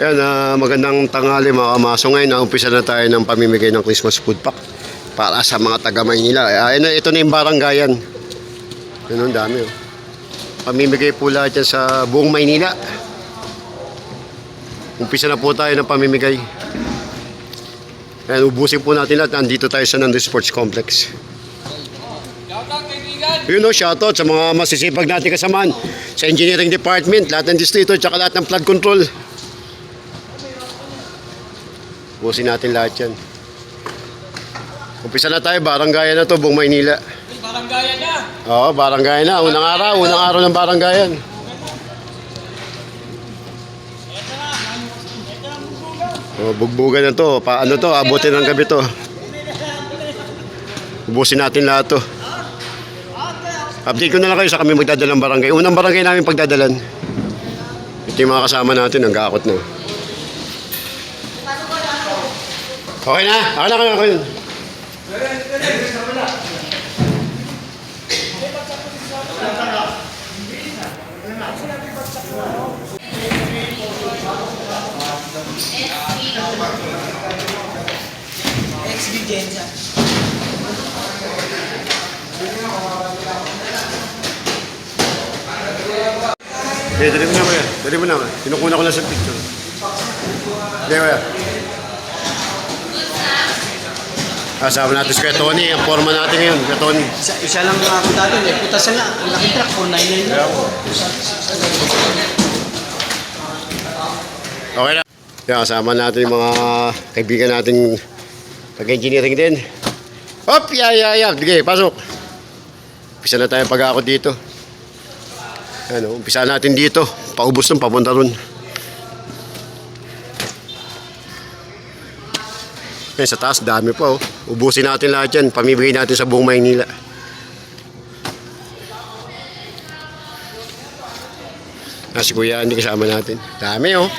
Yan, ah, magandang tanghali mga kamaso. Ngayon, naumpisa na tayo ng pamimigay ng Christmas food pack para sa mga taga Maynila. Ah, ito, ito na yung baranggayan. Yun, ang dami. Oh. Pamimigay po lahat yan sa buong Maynila. Umpisa na po tayo ng pamimigay. Yan, ubusin po natin lahat. Nandito tayo sa Nando Sports Complex. Yun o, shoutout sa mga masisipag natin kasamaan sa engineering department, lahat ng distrito, tsaka lahat ng flood control. Busin natin lahat yan. Umpisa na tayo, baranggayan na to, buong Maynila. Baranggayan na. Oo, baranggayan na. Unang araw, unang araw ng baranggayan. Oh, bugbugan na to. Paano to? Abutin ng gabi to. Ubusin natin lahat to. Update ko na lang kayo sa kami magdadalang barangay. Unang barangay namin pagdadalan. Ito yung mga kasama natin, ang gakot na. Okay na? Okay na kayo. Okay na. Ex-Vigenza. Eh, dali mo na kuya. Dali mo na. Kinukuna ko lang sa picture. Hindi kuya. Kasama natin si Tony. Ang forma natin ngayon, Kuya Tony. Isa, isa lang mga punta doon eh. Putasan nga. Ang laking truck po. 99 Kaya po. Okay na. Kaya kasama natin yung mga kaibigan natin pag-engineering din. Hop! Yeah, yeah, yeah. Sige, pasok. Umpisa na tayo pag-ako dito. Ano, umpisa natin dito. Paubos ng papunta ron. Yan, sa taas, dami pa oh. Ubusin natin lahat yan. Pamibigay natin sa buong Maynila. Ah, si Kuya Andy kasama natin. Dami oh.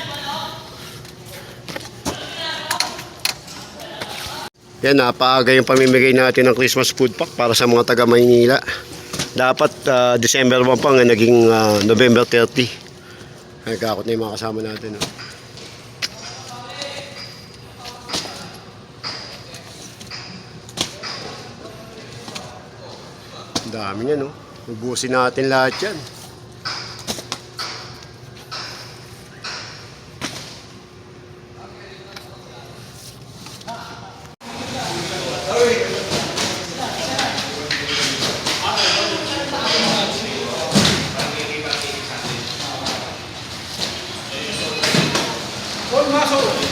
Yan, napaaga yung pamimigay natin ng Christmas food pack para sa mga taga Maynila. Dapat ah, December 1 pa nga naging ah, November 30. Nagkakot na yung mga kasama natin. Oh. Ang dami yan, no? Ubusin natin lahat yan.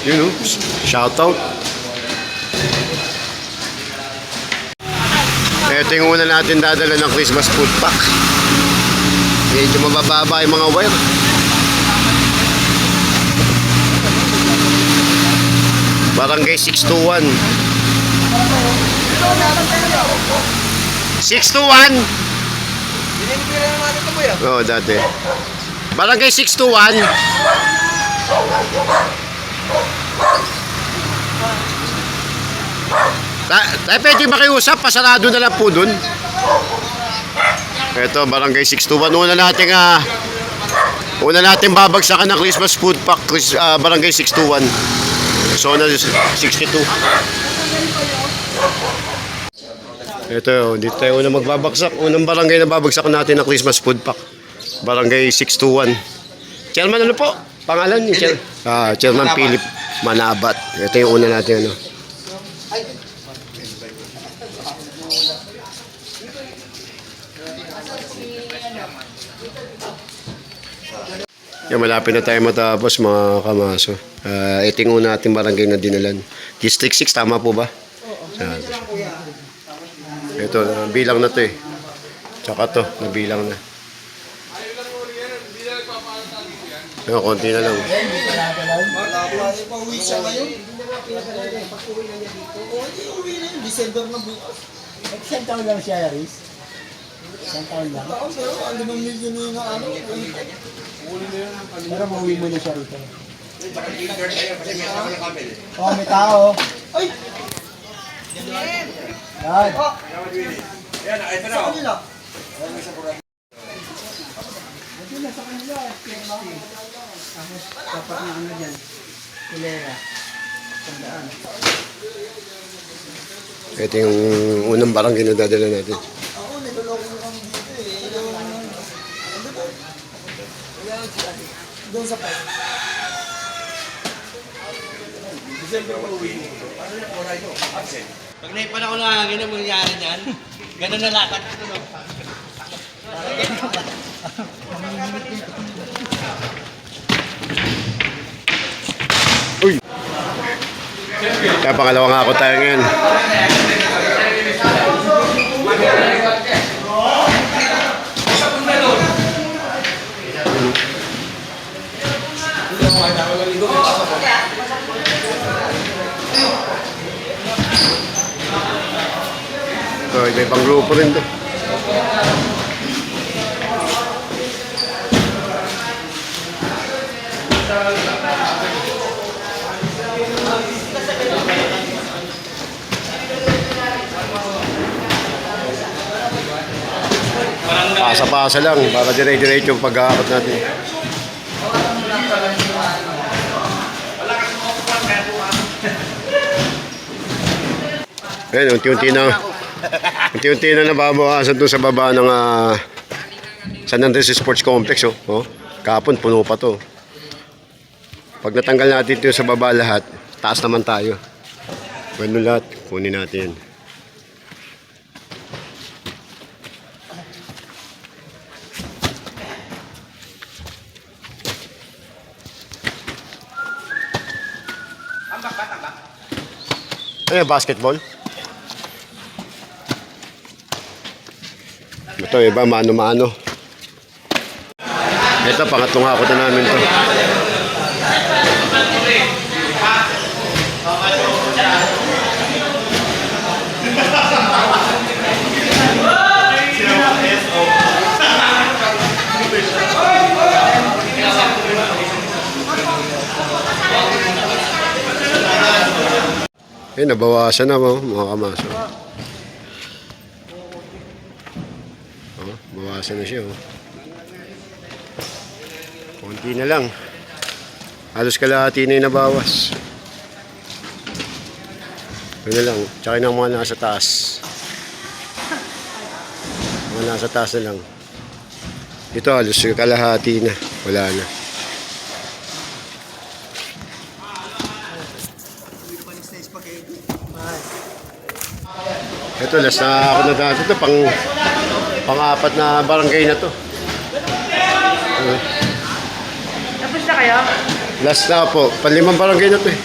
Yun, no? Shoutout. Ito yung una natin dadala ng Christmas food pack. Medyo mabababa yung mga wire. Barangay 621. 621? Binibigyan na natin ito po yan. Oo, dati. Barangay 621. Ta tayo pwede makiusap, pasarado na lang po dun. Ito, barangay 621. Una natin, ah, una natin babagsakan ng Christmas food pack, ah, barangay 621. Zona 62. Ito, dito tayo una magbabagsak. Unang barangay na babagsak natin ng Christmas food pack. Barangay 621. Chairman ano po? Pangalan ni Chair Ah, Chairman Philip Manabat. Ito yung una natin ano. Yan, malapit na tayo matapos mga kamaso. Ah, ito yung una nating barangay na dinalan. District 6, tama po ba? Oo. Ito, ah, bilang na to eh. Tsaka to, nabilang na. Ayun, konti na lang. December na bukas. Isang taon lang siya, Aris. Isang taon lang. Taon pero ang limang milyon na yung ano. Pero mauwi mo na siya rito. Oh, may tao. Ay! Yan. Sa kanila. Hindi na sa kanila. Tapos, dapat na ano dyan. Hilera. Tandaan. Ito yung unang barangay na dadala natin. Doon sa pa. Pag naipanahon na hangin ang mangyari niyan, ganun na lakad ito, no? Uy! Kaya pangalawang ako tayo ngayon. So, iba ibang grupo rin to. Pasa-pasa lang para dire-diretso yung pag-aakot natin. Ayun, unti-unti na. Unti-unti na nababawasan doon sa baba ng ah, San Andres Sports Complex. Oh. Oh. Kapon, puno pa to. Pag natanggal natin ito sa baba lahat, taas naman tayo. Bueno lahat, kunin natin. Ano yung basketball? Ito, iba, mano-mano. Ito, pangatlong ako na namin to. Eh, nabawasan na mo, mga kamaso. Bawasan na siya, oh. Konti na lang. Halos kalahati na yung nabawas. Ito na lang. Tsaka ng mga nasa taas. Mga nasa taas na lang. Ito halos kalahati na. Wala na. Ito, last na ako na dati. Ito, pang, pang-apat na barangay na to. Tapos na kayo? Last na po. Panlimang barangay na to eh.